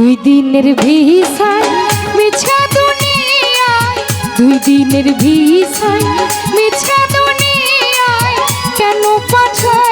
দুই দিনের ভিসায় মিছা দুনিয়ায় দুই দিনের ভিসায় মিছা দুনিয়ায় কেন পাঠাইলো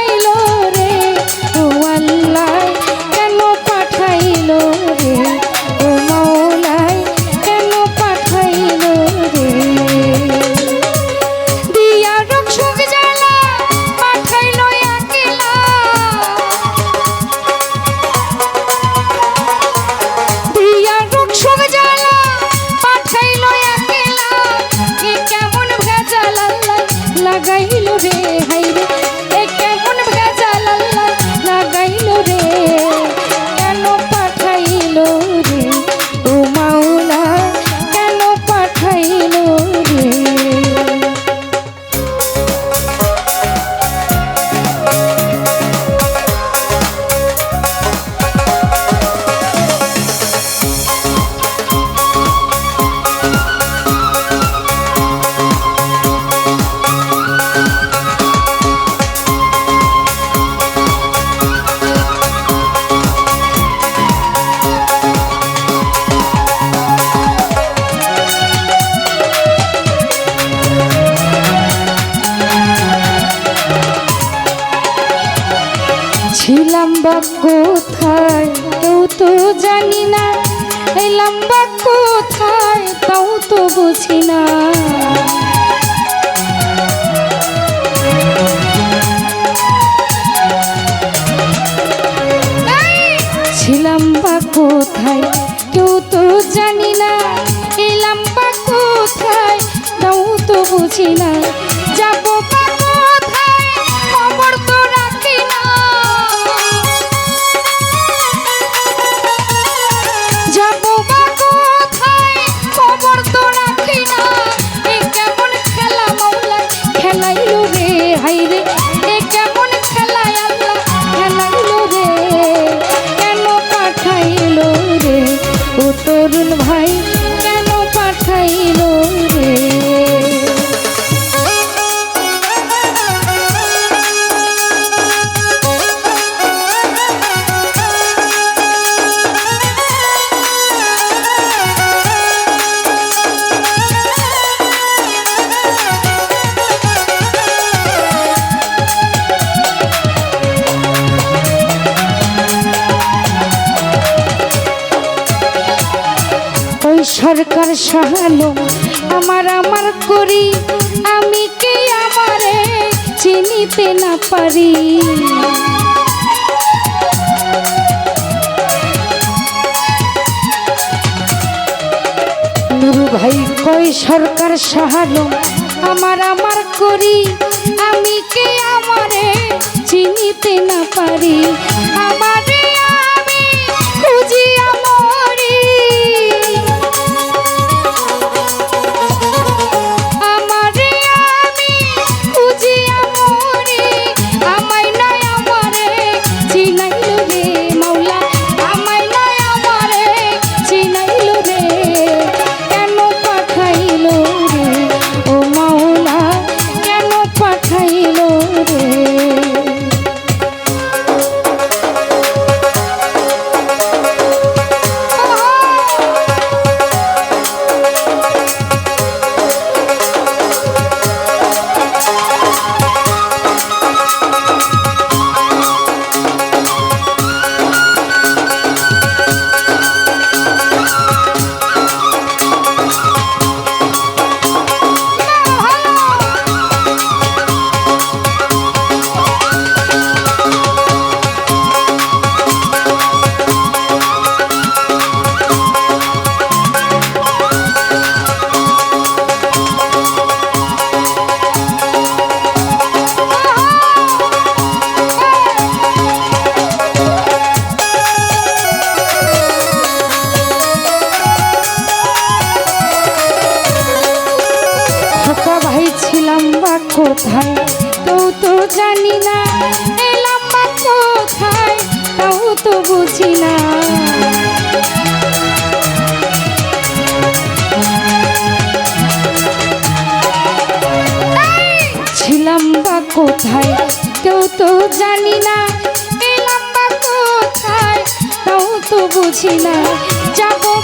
ছিলাম বা কোথায়? কেউ তো জানি না। এলাম বা কোথায়? তাও তো বুঝি না। ছিলাম বা কোথায়? কেউ তো জানি না। এলাম বা কোথায়? তাও তো বুঝি না। সরকার সাহালো, আমার আমার করি, আমি কে আমারে চিনিতে না পারি? নুরু ভাই কই সরকার সাহালো, আমার আমার করি, আমি কে আমারে চিনিতে না পারি? আমারে Chỉ là.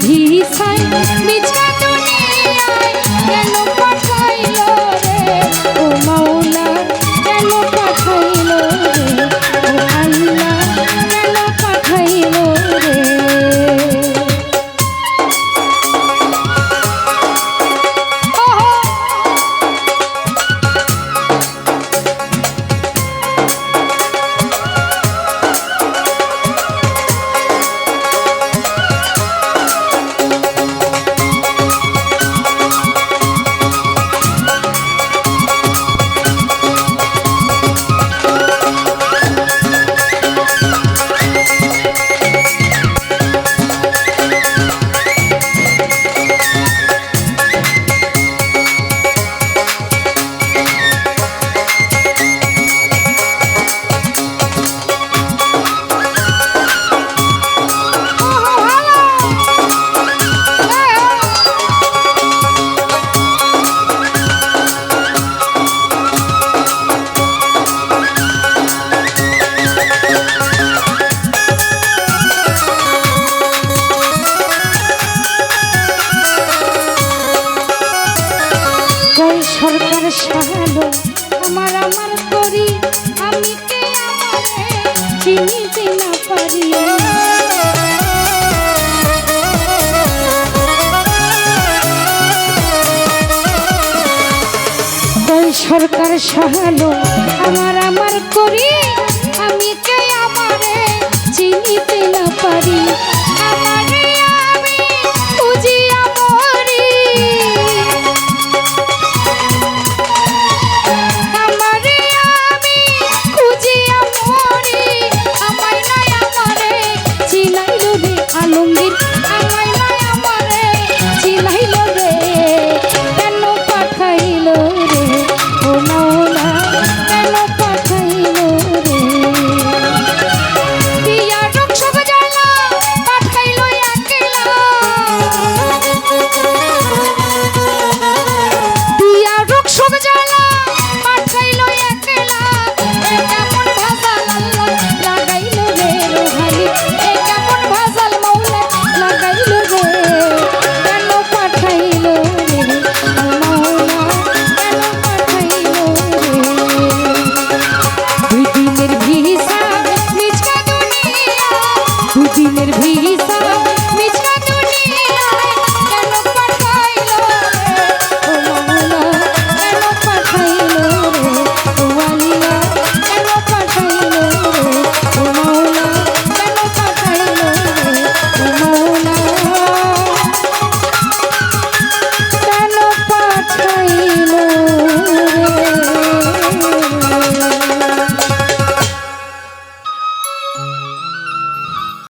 ভিসায় সরকার সহালো আমার আমার করি আমি কে আমারে চিনিতে না পারি?